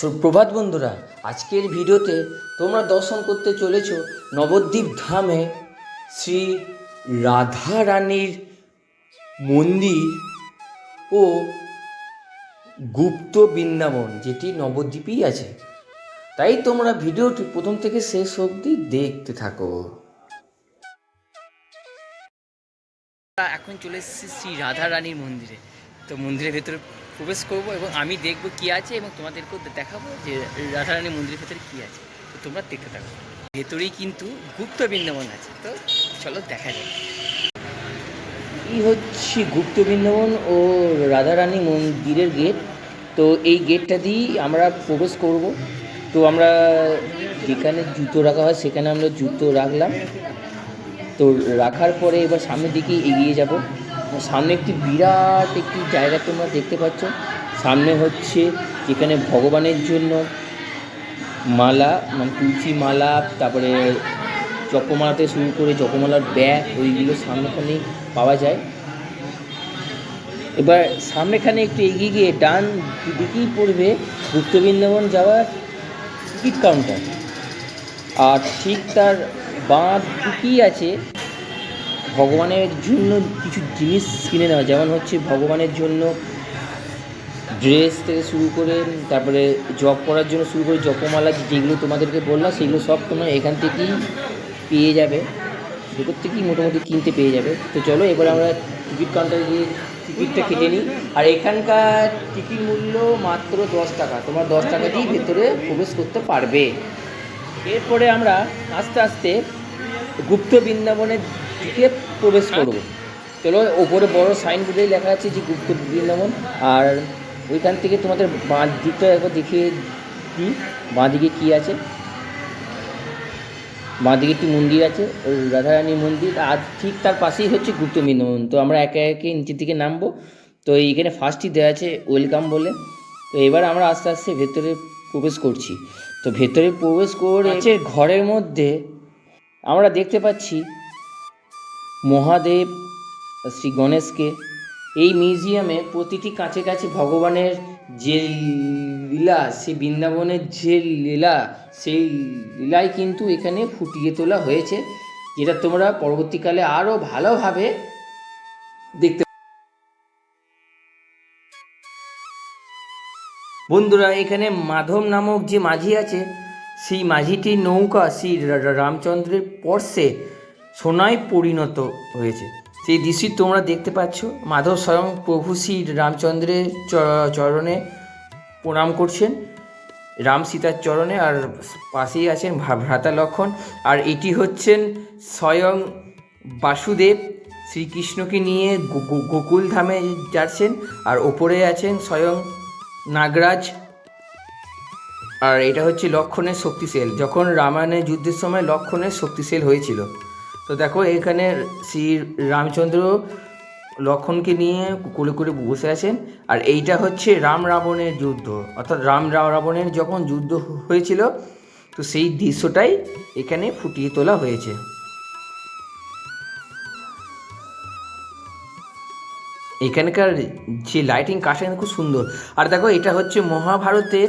সুপ্রভাত বন্ধুরা, আজকের ভিডিওতে তোমরা দর্শন করতে চলেছ নবদ্বীপ ধামে শ্রী রাধা রানীর মন্দির ও গুপ্ত বৃন্দাবন, যেটি নবদ্বীপেই আছে। তাই তোমরা ভিডিওটি প্রথম থেকে শেষ অবধি দেখতে থাকো। এখন চলে এসেছি শ্রী রাধা রানীর মন্দিরে। তো মন্দিরের ভেতরে প্রবেশ করব এবং আমি দেখব কি আছে এবং তোমাদেরকেও দেখাবো যে রাধারানী মন্দিরের ভেতরে কি আছে। তো তোমরা দেখতে থাকো। ভেতরেই কিন্তু গুপ্ত বৃন্দাবন আছে। তো চলো দেখা যাক। এই হচ্ছে গুপ্ত বৃন্দাবন ও রাধারানী মন্দিরের গেট। তো এই গেটটা দিয়েই আমরা প্রবেশ করব। তো আমরা যেখানে জুতো রাখা হয় সেখানে আমরা জুতো রাখলাম। তো রাখার পরে এবার সামনের দিকে এগিয়ে যাব। সামনে একটি বিরাট একটি জায়গা তোমরা দেখতে পাচ্ছ। সামনে হচ্ছে যেখানে ভগবানের জন্য মালা মানে তুলসী মালা, তারপরে জপমালাতে শুরু করে জপমালার ব্যাগ, ওইগুলো সামনেখানেই পাওয়া যায়। এবার সামনেখানে একটু এগিয়ে গিয়ে ডান দিকেই পড়বে গুপ্ত বৃন্দাবন যাওয়ার টিকিট কাউন্টার। আর ঠিক তার বাঁ দিকেই আছে ভগবানের জন্য কিছু জিনিস কিনে নেওয়া, যেমন হচ্ছে ভগবানের জন্য ড্রেস থেকে শুরু করে, তারপরে জব করার জন্য শুরু করে জপমালা যেগুলো তোমাদেরকে বললাম, সেগুলো সব তোমরা এখান থেকেই পেয়ে যাবে। ভেতর থেকেই মোটামুটি কিনতে পেয়ে যাবে। তো চলো, এবার আমরা টিকিট কাউন্টারে গিয়ে টিকিটটা কেটে নিই। আর এখানকার টিকিট মূল্য মাত্র দশ টাকা। তোমরা দশ টাকা দিয়েই ভেতরে প্রবেশ করতে পারবে। এরপরে আমরা আস্তে আস্তে গুপ্ত বৃন্দাবনের দিকে প্রবেশ করব। চলো ওপরে বড় সাইনবোর্ডে লেখা আছে যে গুপ্ত বৃন্দাবন। আর ওইখান থেকে তোমাদের বাঁ দিকটা একবার দেখিয়ে দিই। বাঁ দিকে কী আছে? বাঁ দিকে একটি মন্দির আছে ওই রাধারানী মন্দির। আর ঠিক তার পাশেই হচ্ছে গুপ্ত বৃন্দাবন। তো আমরা একে একে নিচের দিকে নামবো। তো এইখানে ফার্স্টই দেওয়া আছে ওয়েলকাম বলে। তো এবার আমরা আস্তে আস্তে ভেতরে প্রবেশ করছি। তো ভেতরে প্রবেশ করে ঘরের মধ্যে আমরা দেখতে পাচ্ছি মহাদেব, শ্রী গণেশকে। এই মিউজিয়ামে প্রতিটি কাছে কাছে ভগবানের যে লীলা সেই বৃন্দাবনের যে লীলা, সেই লীলাই কিন্তু এখানে ফুটিয়ে তোলা হয়েছে। যেটা তোমরা পরবর্তীকালে আরও ভালোভাবে দেখতে বন্ধুরা, এখানে মাধব নামক যে মাঝি আছে, সেই মাঝিটির নৌকা শ্রী রামচন্দ্রের পর্শে সোনায় পরিণত হয়েছে। সেই দৃশ্য তোমরা দেখতে পাচ্ছ। মাধব স্বয়ং প্রভু শ্রী রামচন্দ্রের চরণে প্রণাম করছেন। রাম সীতার চরণে আর পাশেই আছেন ভ্রাতা লক্ষণ। আর এটি হচ্ছেন স্বয়ং বাসুদেব। শ্রীকৃষ্ণকে নিয়ে গোকুল ধামে যাচ্ছেন। আর ওপরে আছেন স্বয়ং নাগরাজ। আর এটা হচ্ছে লক্ষণের শক্তিশীল। যখন রামায়ণের যুদ্ধের সময় লক্ষণের শক্তিশীল হয়েছিল। তো দেখো, এখানে শ্রী রামচন্দ্র লক্ষণকে নিয়ে কোলে করে বসে আছেন। আর এইটা হচ্ছে রাম রাবণের যুদ্ধ। অর্থাৎ রাম রাবণের যখন যুদ্ধ হয়েছিল, তো সেই দৃশ্যটাই এখানে ফুটিয়ে তোলা হয়েছে। এখানকার যে লাইটিং কাজটা খুব সুন্দর। আর দেখো, এটা হচ্ছে মহাভারতের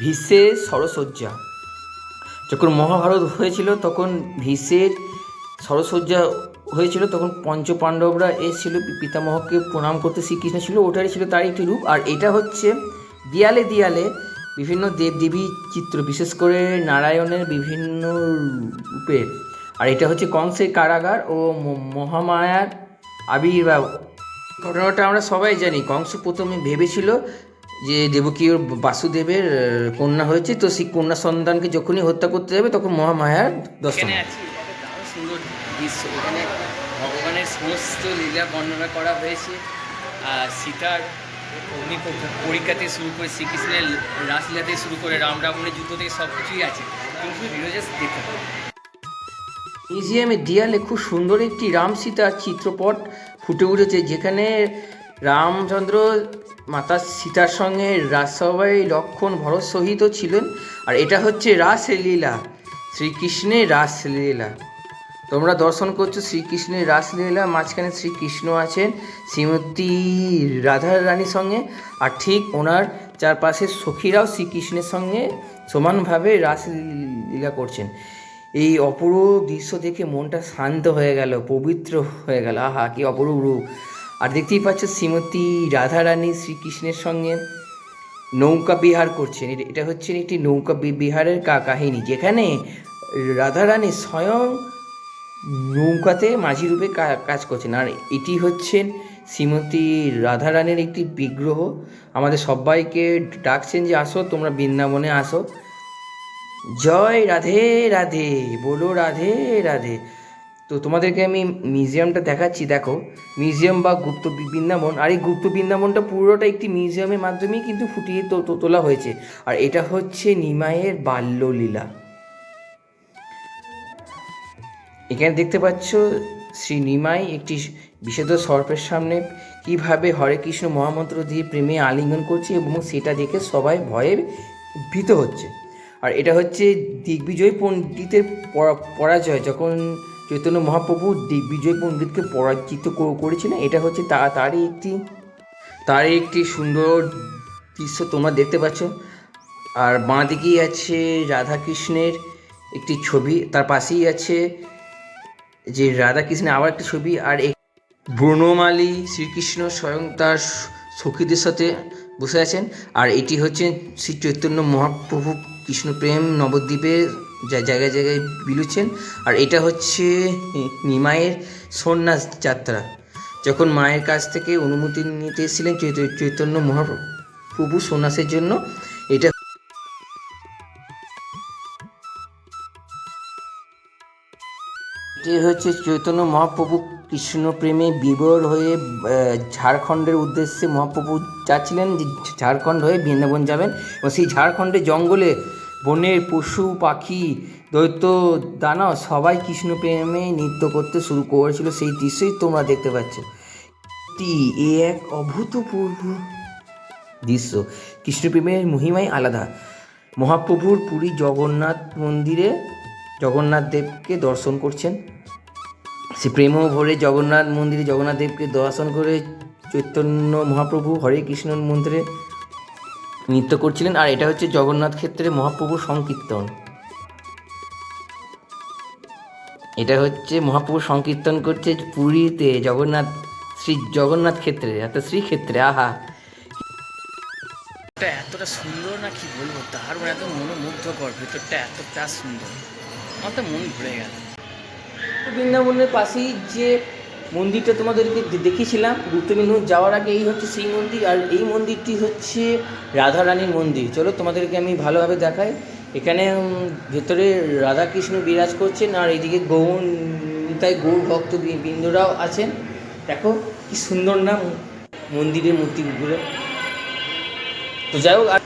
ভীষ্মের সরসজ্জা। যখন মহাভারত হয়েছিল, তখন ভীষ্মের সরসজ্জা হয়েছিল তখন পঞ্চ পাণ্ডবরা এসেছিল, পিতামহকে প্রণাম করতে শ্রীকৃষ্ণ ছিল, ওটারই ছিল তার একটি রূপ। আর এটা হচ্ছে দেয়ালে দেয়ালে বিভিন্ন দেবদেবী চিত্র, বিশেষ করে নারায়ণের বিভিন্ন রূপে। আর এটা হচ্ছে কংসের কারাগার ও মহামায়ার আবির্ভাব। ঘটনাটা আমরা সবাই জানি। কংস প্রথমে ভেবেছিল যে দেবকী ওর বাসুদেবের কন্যা হয়েছে, তো সেই কন্যা সন্তানকে যখনই হত্যা করতে যাবে, তখন মহামায়ার দর্শন দৃশ্য এখানে ভগবানের সমস্ত লীলা বর্ণনা করা হয়েছে। আর সীতার অগ্নি প- পরীক্ষা থেকে শুরু করে শ্রীকৃষ্ণের রাসলীলা থেকে শুরু করে রাম রাবণের যুদ্ধ থেকে সব কিছুই আছে। ভিডিও দেখতে পাবো মিউজিয়ামের দেয়ালে খুব সুন্দর একটি রাম সীতার চিত্রপট ফুটে উঠেছে, যেখানে রামচন্দ্র মাতা সীতার সঙ্গে রাজসভায় লক্ষণ ভরত সহিত ছিলেন। আর এটা হচ্ছে রাসলীলা, শ্রীকৃষ্ণের রাসলীলা। তোমরা দর্শন করছ শ্রীকৃষ্ণের রাসলীলা, মাঝখানে শ্রীকৃষ্ণ আছেন শ্রীমতী রাধা রানীর সঙ্গে। আর ঠিক ওনার চারপাশের সখীরাও শ্রীকৃষ্ণের সঙ্গে সমানভাবে রাসলীলা করছেন। এই অপূর্ব দৃশ্য দেখে মনটা শান্ত হয়ে গেল, পবিত্র হয়ে গেল। আহা, কি অপরূপ রূপ। আর দেখতেই পাচ্ছ শ্রীমতী রাধারানী শ্রীকৃষ্ণের সঙ্গে নৌকা বিহার করছেন। এটা- হচ্ছে একটি নৌকা বিহারের কাহিনী, যেখানে রাধারানী স্বয়ং নৌকাতে মাঝি রূপে কাজ করছেন। আর এটি হচ্ছেন শ্রীমতী রাধারানীর একটি বিগ্রহ। আমাদের সবাইকে ডাকছেন যে আসো, তোমরা বৃন্দাবনে আসো। জয় রাধে রাধে, বলো রাধে রাধে। তো তোমাদেরকে আমি মিউজিয়ামটা দেখাচ্ছি, দেখো। মিউজিয়াম বা গুপ্ত বৃন্দাবন। আর এই গুপ্ত বৃন্দাবনটা পুরোটা একটি মিউজিয়ামের মাধ্যমেই কিন্তু ফুটিয়ে তোলা হয়েছে। আর এটা হচ্ছে নিমাইয়ের বাল্যলীলা। এখানে দেখতে পাচ্ছ শ্রী নিমাই একটি বিষাদ সর্পের সামনে কীভাবে হরে কৃষ্ণ মহামন্ত্র দিয়ে প্রেমে আলিঙ্গন করছে এবং সেটা দেখে সবাই ভয়ে ভীত হচ্ছে। আর এটা হচ্ছে দিগ্বিজয় পণ্ডিতের পরা- পরাজয়। যখন চৈতন্য মহাপ্রভু দিগ্বিজয় পণ্ডিতকে পরাজিত করেছিলেন, এটা হচ্ছে তা, তারই একটি তারই একটি সুন্দর দৃশ্য তোমরা দেখতে পাচ্ছ। আর বাঁ দিকেই আছে রাধাকৃষ্ণের একটি ছবি, তার পাশেই আছে যে রাধাকৃষ্ণের আবার একটা ছবি, আর ব্রণমালী শ্রীকৃষ্ণ স্বয়ং তার সখীদের সাথে বসে আছেন। আর এটি হচ্ছে শ্রী চৈতন্য মহাপ্রভু কৃষ্ণপ্রেম নবদ্বীপে জায়গায় জায়গায় বিলুচ্ছেন। আর এটা হচ্ছে নিমায়ের সন্ন্যাস যাত্রা। যখন মায়ের কাছ থেকে অনুমতি নিতে এসেছিলেন চৈতন্য মহাপ্রভু সন্ন্যাসের জন্য এটি হচ্ছে চৈতন্য মহাপ্রভু কৃষ্ণ প্রেমে বিবর হয়ে ঝাড়খণ্ডের উদ্দেশ্যে মহাপ্রভু যাচ্ছিলেন যে ঝাড়খণ্ড হয়ে বৃন্দাবন যাবেন এবং সেই ঝাড়খণ্ডের জঙ্গলে বনের পশু, পাখি, দৈত্য দানব সবাই কৃষ্ণ প্রেমে নৃত্য করতে শুরু করেছিল। সেই দৃশ্যই তোমরা দেখতে পাচ্ছ। এ এক অভূতপূর্ব দৃশ্য। কৃষ্ণপ্রেমের মহিমাই আলাদা। মহাপ্রভুর পুরী জগন্নাথ মন্দিরে জগন্নাথ দেবকে দর্শন করছেন। সে প্রেম ভরে জগন্নাথ মন্দিরে জগন্নাথ দেবকে দর্শন করে চৈতন্য মহাপ্রভু হরে কৃষ্ণ মন্দিরে নৃত্য করছিলেন। আর এটা হচ্ছে জগন্নাথ ক্ষেত্রে মহাপ্রভুর সংকীর্তন। এটা হচ্ছে মহাপ্রভু সংকীর্তন করছে পুরীতে জগন্নাথ, শ্রী জগন্নাথ ক্ষেত্রে, অর্থাৎ শ্রীক্ষেত্রে। আহা! এতটা সুন্দর না কি বলব? দারুণ এত মনোমুগ্ধকর, ভেতরটা এতটা সুন্দর। আমার তো মন ভরে গেল। বৃন্দাবনের পাশেই যে মন্দিরটা তোমাদেরকে দেখিয়েছিলাম গুপ্তবিন্দু যাওয়ার আগে এই হচ্ছে সেই মন্দির, আর এই মন্দিরটি হচ্ছে রাধারানীর মন্দির। চলো তোমাদেরকে আমি ভালোভাবে দেখাই। এখানে ভেতরে রাধাকৃষ্ণ বিরাজ করছেন, আর এইদিকে গৌর তাই গৌর ভক্ত বৃন্দরাও আছেন। দেখো কি সুন্দর না ম- মন্দিরের মূর্তিগুলো। তো যাই হোক, আর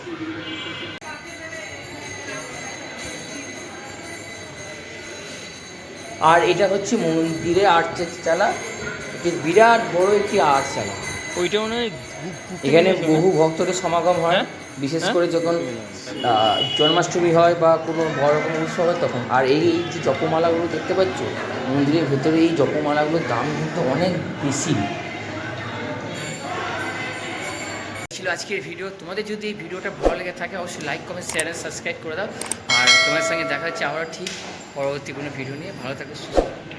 আর এটা হচ্ছে মন্দিরের আর্টচালা এটি বিরাট বড় একটি আর্টচালা ওইটা মনে হয় এখানে বহু ভক্তদের সমাগম হয়। বিশেষ করে যখন জন্মাষ্টমী হয় বা কোনো বড় কোনো উৎসব হয় তখন। আর এই যে জপমালাগুলো দেখতে পাচ্ছ মন্দিরের ভেতরে এই জপমালাগুলোর দাম কিন্তু অনেক বেশি। ছিল আজকের ভিডিও। তোমাদের যদি এই ভিডিওটা ভালো লেগে থাকে অবশ্যই লাইক কমেন্ট শেয়ার সাবস্ক্রাইব করে দাও। আর তোমার সঙ্গে দেখা হচ্ছে আবার ঠিক পরবর্তী কোনো ভিডিও নিয়ে ভালো থাকো সুস্থ।